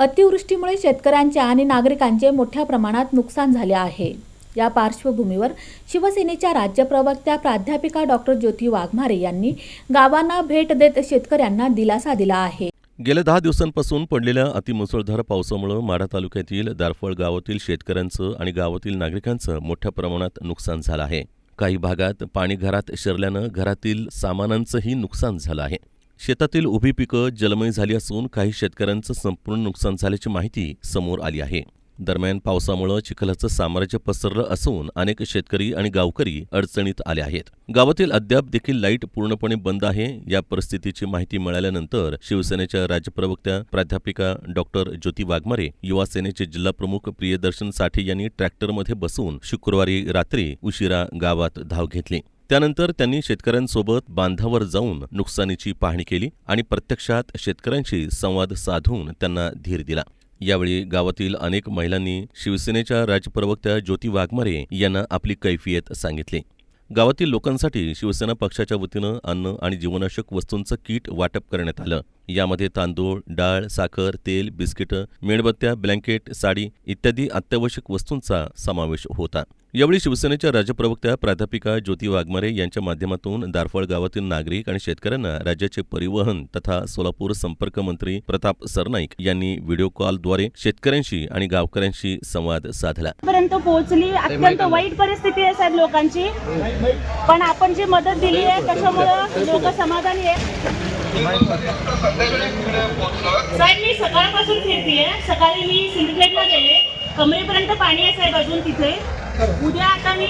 अतिवृष्टीमुळे शेतकऱ्यांचे आणि नागरिकांचे मोठ्या प्रमाणात नुकसान झाले आहे. या पार्श्वभूमीवर शिवसेनेच्या राज्य प्रवक्त्या प्राध्यापिका डॉक्टर ज्योती वाघमारे यांनी गावांना भेट देत शेतकऱ्यांना दिलासा दिला आहे. गेल्या दहा दिवसांपासून पडलेल्या अतिमुसळधार पावसामुळे माढा तालुक्यातील दारफळ गावातील शेतकऱ्यांचं आणि गावातील नागरिकांचं मोठ्या प्रमाणात नुकसान झालं आहे. काही भागात पाणी घरात शिरल्यानं घरातील सामानांचंही नुकसान झालं आहे. शेतातील उभी पिकं जलमय झाली असून काही शेतकऱ्यांचं संपूर्ण नुकसान झाल्याची माहिती समोर आली आहे. दरम्यान पावसामुळं चिखलाचं साम्राज्य पसरलं असून अनेक शेतकरी आणि गावकरी अडचणीत आले आहेत. गावातील अद्याप देखील लाइट पूर्णपणे बंद आहे या परिस्थितीची माहिती मिळाल्यानंतर शिवसेनेच्या राज्यप्रवक्त्या प्राध्यापिका डॉक्टर ज्योती वाघमारे युवा सेनेचे जिल्हाप्रमुख प्रियदर्शन साठे यांनी ट्रॅक्टरमध्ये बसून शुक्रवारी रात्री उशिरा गावात धाव घेतली. त्यानंतर त्यांनी शेतकऱ्यांसोबत बांधावर जाऊन नुकसानीची पाहणी केली आणि प्रत्यक्षात शेतकऱ्यांशी संवाद साधून त्यांना धीर दिला. यावेळी गावातील अनेक महिलांनी शिवसेनेच्या राज्यप्रवक्त्या ज्योती वाघमारे यांना आपली कैफियत सांगितली. गावातील लोकांसाठी शिवसेना पक्षाच्या वतीनं अन्न आणि जीवनावश्यक वस्तूंचं किट वाटप करण्यात आलं. यामध्ये तांदूळ डाळ साखर तेल बिस्किटं मेणबत्त्या ब्लँकेट साडी इत्यादी अत्यावश्यक वस्तूंचा समावेश होता. यावेळी शिवसेनेच्या राज्यप्रवक्त्या प्राध्यापिका ज्योती वाघमारे यांच्या माध्यमातून दारफळ गावातील नागरिक आणि शेतकऱ्यांना राज्याचे परिवहन तथा सोलापूर संपर्क मंत्री प्रताप सरनाईक यांनी व्हिडिओ कॉलद्वारे शेतकऱ्यांशी आणि गावकऱ्यांशी संवाद साधला. पर्यंत पोहोचली. अत्यंत वाईट परिस्थिती आहे साहेब लोकांची. पण आपण जी मदत दिली आहे त्याच्यामुळं लोक समाधानी आहे साहेब मी सकाळपासून फिरतीये. सकाळी मी सिंदखेडला गेले. कमरेपर्यंत पाणी आहे साहेब अजून तिथे. उद्या आता मी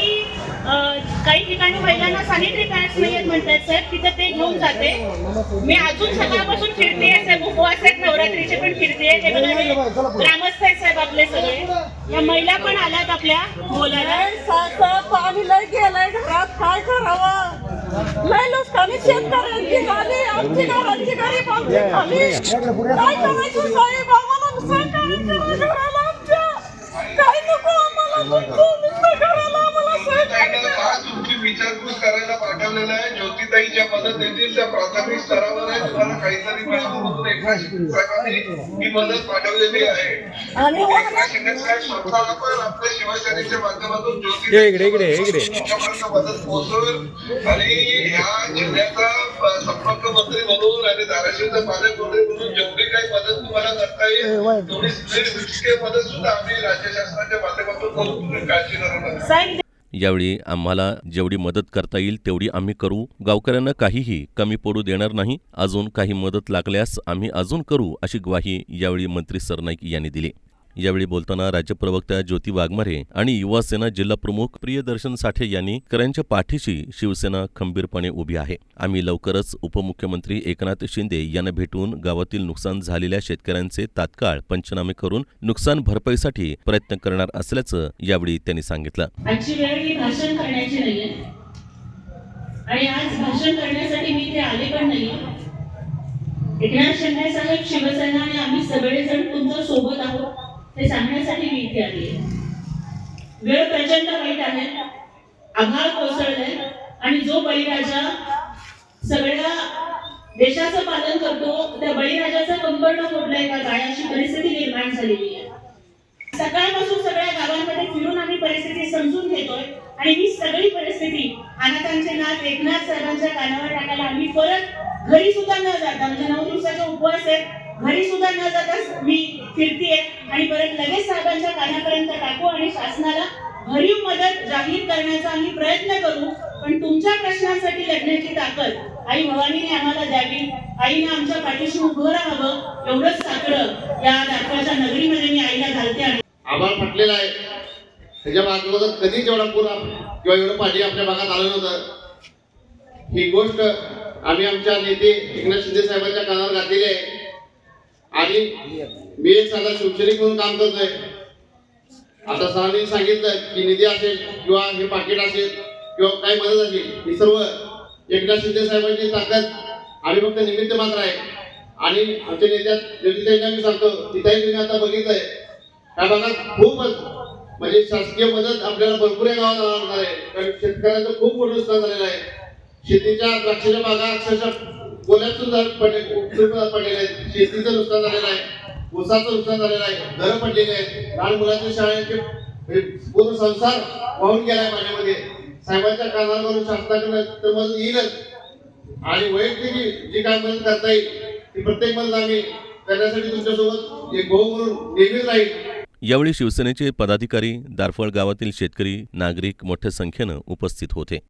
काही ठिकाणी महिलांना सॅनिटरी पॅड्स नाही आहेत म्हणतात साहेब. तिथे ते घेऊन जाते. मी अजून सकाळपासून फिरते साहेब. उपवास आहेत. नवरात्रीचे पण फिरते ते बघा ग्रामस्थ आहेत साहेब आपले सगळे. या महिला पण आल्यात आपल्या बोलायला. पाणी लय गेलंय घरात. काय करावं? लय नुकसानी शेतकऱ्यांची झाली आमची घरांची गरीब आमची झाली काय करायचं साहेब आम्हाला सहकार्य करा घराला आमच्या काय नको आम्हाला विचारपूस करायला पाठवलेलं आहे. ज्योतिताई ज्या मदत देतील त्या प्राथमिक स्तरावर आहे. तुम्हाला काहीतरी साहेबांनी ही मदत पाठवलेली आहे. आणि एकनाथ शिंदे साहेब स्वतः पण आपल्या शिवसेनेच्या माध्यमातून ज्योती इकडे, इकडे, इकडे. तुमच्यापर्यंत मदत पोहोचवेल. आणि ह्या जिल्ह्याचा संपर्क मंत्री म्हणून आणि धाराशिवचा पालकमंत्री म्हणून जेवढी काही मदत तुम्हाला करता येईल तेवढी मदत सुद्धा आम्ही राज्य शासनाच्या माध्यमातून काळजी करू नका साहेब यावेळी आम्हाला जेवढी मदत करता येईल तेवढी आम्ही करू. गावकऱ्यांना काहीही कमी पडू देणार नाही. अजून काही मदत लागल्यास आम्ही अजून करू अशी ग्वाही यावेळी मंत्री सरनाईक यांनी दिली. यावेळी बोलताना राज्य प्रवक्त्या ज्योती वाघमारे आणि युवा सेना जिल्हा प्रमुख प्रियदर्शन साठे यांनी करांच्या पाठीशी शिवसेना खंबीरपणे उभी आहे. आम्ही लवकरच उपमुख्यमंत्री एकनाथ शिंदे यांना भेटून गावातील नुकसान झालेल्या शेतकऱ्यांचे तात्काळ पंचनामे करून नुकसान भरपाईसाठी प्रयत्न करणार असल्याचं यावेळी त्यांनी सांगितलं. आजची वेळ ही भाषण करण्याची आणि आज भाषण करण्यासाठी मी इथे आले पण नाही एकनाथ शिंदे साहेब शिवसेना आणि आम्ही सगळेजण तुमच्यासोबत आहोत. हे सांगण्यासाठी मी इथे आली वेळ प्रचंड वाईट आहे. आघात कोसळले आणि जो बळीराजा सगळ्या देशाचं पालन करतो त्या बळीराजाचा कंबरडं फोडलाय का काय अशी परिस्थिती निर्माण झालेली आहे. सकाळपासून सगळ्या गावांमध्ये फिरून आम्ही परिस्थिती समजून घेतोय आणि ही सगळी परिस्थिती अनाथांचे नाथ एकनाथ साहेबांच्या कानावर टाकायला आम्ही परत घरी सुद्धा न जाता म्हणजे नऊ दिवसाचा उपवास आहे घरी सुद्धा न जाताच मी फिरतीये. आणि परत लगेच साहेबांच्या कानापर्यंत टाकू आणि शासनाला भरीव मदत जाहीर करण्याचा आम्ही प्रयत्न करू. पण तुमच्या प्रश्नांसाठी लढण्याची ताकद आई भवानीने आम्हाला द्यावी. आईने आमच्या पाठीशी उभं राहावं एवढंच साकडं या दाखवाच्या नगरीमध्ये मी आईला घालते आणि आभाळ फाटलेला आहे. त्याच्या मागं कधीच एवढा पूर किंवा एवढं पाणी आपल्या भागात आलं नव्हतं. ही गोष्ट आम्ही आमच्या नेते एकनाथ शिंदे साहेबांच्या कानावर घातलेली आहे. आणि मी एक साधा शिवसैनिक म्हणून काम करतोय. आता सरांनी सांगितलं की निधी असेल किंवा हे पाकिट असेल किंवा काही मदत असेल ही सर्व एकनाथ शिंदे साहेबांची ताकद आम्ही फक्त निमित्त मात्र आहे. आणि आमच्या नेत्यात ज्योतिताईंना मी सांगतो तिथेही तुम्ही आता बघितलंय. त्या भागात खूपच म्हणजे शासकीय मदत आपल्याला भरपूर या गावात लागणार आहे. कारण शेतकऱ्याचं खूप मोठं नुकसान झालेलं आहे. शेतीच्या द्राक्षाच्या बागा अक्षरशः गोल्यातून पडले पडलेल्या आहेत शेतीचं नुकसान झालेलं आहे. ऊसाचं नुकसान झालेलं आहे. घरं पडलेली आहेत. लहान मुलांच्या शाळेचे पूर्ण संसार वाहून गेलाय पाण्यामध्ये साहेबांच्या कानावरून शासनाकडे तर मदत येईलच. आणि वैयक्तिक जी काय मदत करता येईल ती प्रत्येक मदत आम्ही करण्यासाठी तुमच्यासोबत एक भाऊ म्हणून नेहमीच राहील. यावेळी शिवसेनेचे पदाधिकारी दारफळ गावातील शेतकरी नागरिक मोठ्या संख्येनं उपस्थित होते.